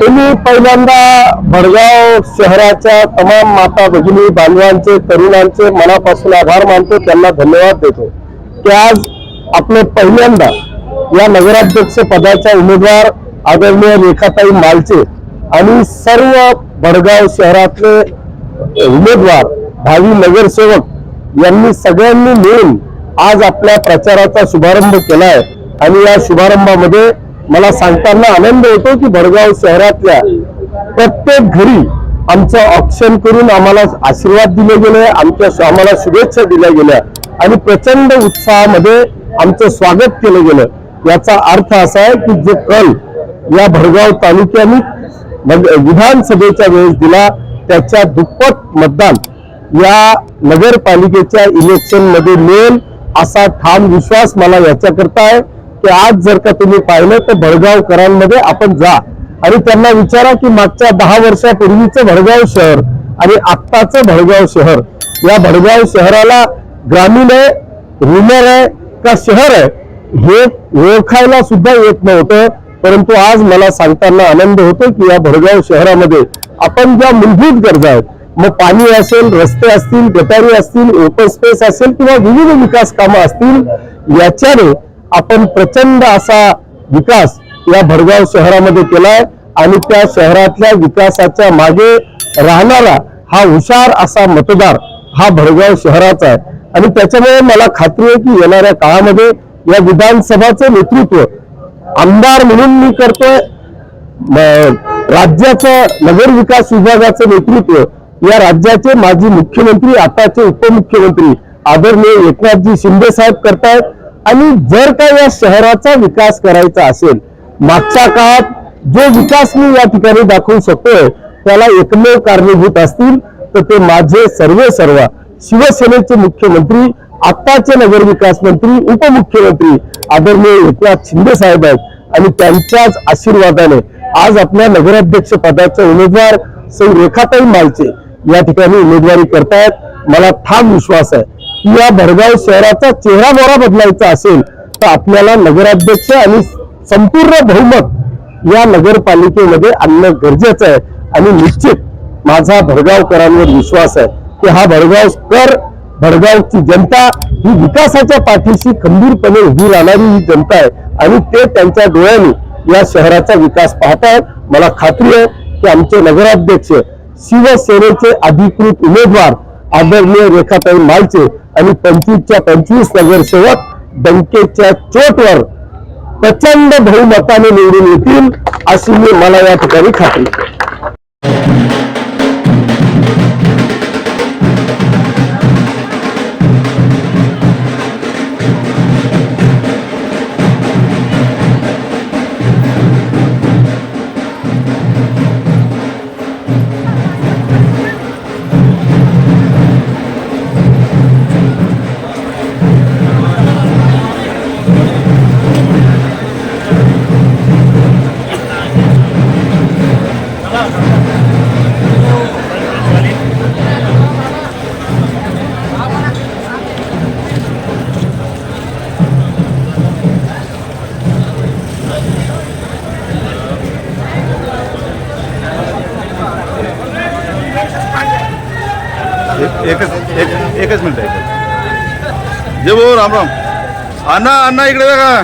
तुम्ही पहिल्यांदा भडगाव शहराच्या तमाम माता भगिनी बांधवांचे तरुणांचे मनापासून आभार मानतो त्यांना धन्यवाद देतो. की आज आपले पहिल्यांदा या नगराध्यक्ष पदाच्या उमेदवार आदरणीय रेखाताई मालचे आणि सर्व भडगाव शहरातले उमेदवार भावी नगरसेवक यांनी सगळ्यांनी मिळून आज आपल्या प्रचाराचा शुभारंभ केलाय. आणि या शुभारंभामध्ये मला सांगताना आनंद होतो की भडगाव शहरातल्या प्रत्येक घरी आमचं ऑप्शन करून आम्हाला आशीर्वाद दिले गेले आमच्या आम्हाला शुभेच्छा दिल्या गेल्या आणि प्रचंड उत्साहामध्ये आमचं स्वागत केलं गेलं. याचा अर्थ असा आहे की जे कल या भडगाव तालुक्याने विधानसभेच्या वेळेस दिला त्याच्या दुप्पट मतदान या नगरपालिकेच्या इलेक्शनमध्ये मिळेल असा ठाम विश्वास मला याच्याकरता आहे. की आज जर का तुम्ही पाहिलं तर भडगावकरांमध्ये आपण जा. आणि त्यांना विचारा की मागच्या दहा वर्षापूर्वीचं भडगाव शहर आणि आत्ताचं भडगाव शहर या भडगाव शहराला ग्रामीण आहे रुरल आहे का शहर आहे हे ओळखायला सुद्धा येत नव्हतं. परंतु आज मला सांगताना आनंद होतो की या भडगाव शहरामध्ये आपण ज्या मूलभूत गरजा आहेत मग पाणी असेल रस्ते असतील गटारी असतील ओपन स्पेस असेल किंवा विविध विकास कामं असतील याच्याने आपण प्रचंड असा विकास या भडगाव शहरामध्ये केलाय आणि त्या शहरातल्या विकासाच्या मागे राहणारा हा हुशार असा मतदार हा भडगाव शहराचा आहे. आणि त्याच्यामुळे मला खात्री आहे की येणाऱ्या काळामध्ये या विधानसभाचं नेतृत्व आमदार म्हणून मी करतोय राज्याचं नगर विकास विभागाचं नेतृत्व या राज्याचे माजी मुख्यमंत्री आताचे उपमुख्यमंत्री आदरणीय एकनाथजी शिंदे साहेब करतायत. आणि जर का या शहराचा विकास करायचा असेल मागच्या काळात जो विकास मी या ठिकाणी दाखवू शकतोय त्याला एकमेव कारणीभूत असतील तर ते माझे सर्व सर्व शिवसेनेचे मुख्यमंत्री आत्ताचे नगरविकास मंत्री उपमुख्यमंत्री आदरणीय एकनाथ शिंदे साहेब आहेत आणि त्यांच्याच आशीर्वादाने आज आपल्या नगराध्यक्ष पदाचे उमेदवार सौ रेखाताई मालचे या ठिकाणी उमेदवारी करतायत. मला ठाम विश्वास आहे. या भरगाव शहराचा चेहरा मोहरा बदलायचा असेल तर आपल्याला नगराध्यक्ष आणि संपूर्ण बहुमत या नगरपालिकेमध्ये आणणं गरजेचं आहे. आणि निश्चित माझा भडगावकरांवर विश्वास आहे की हा भरगाव कर भडगावची जनता ही विकासाच्या पाठीशी खंबीरपणे उभी राहणारी ही जनता आहे. आणि ते त्यांच्या डोळ्यांनी या शहराचा विकास पाहतायत. मला खात्री आहे की आमचे नगराध्यक्ष शिवसेनेचे अधिकृत उमेदवार आदरणीय रेखाताई मालचे आणि पंचवीसच्या पंचवीस नगरसेवक बँकेच्या चोटवर प्रचंड बहुमताने निवडून येतील अशी मी मला या ठिकाणी खात्री एकच एक एकच मिनटं आहे जे भाऊ राम राम. अण्णा अण्णा इकडे बघा.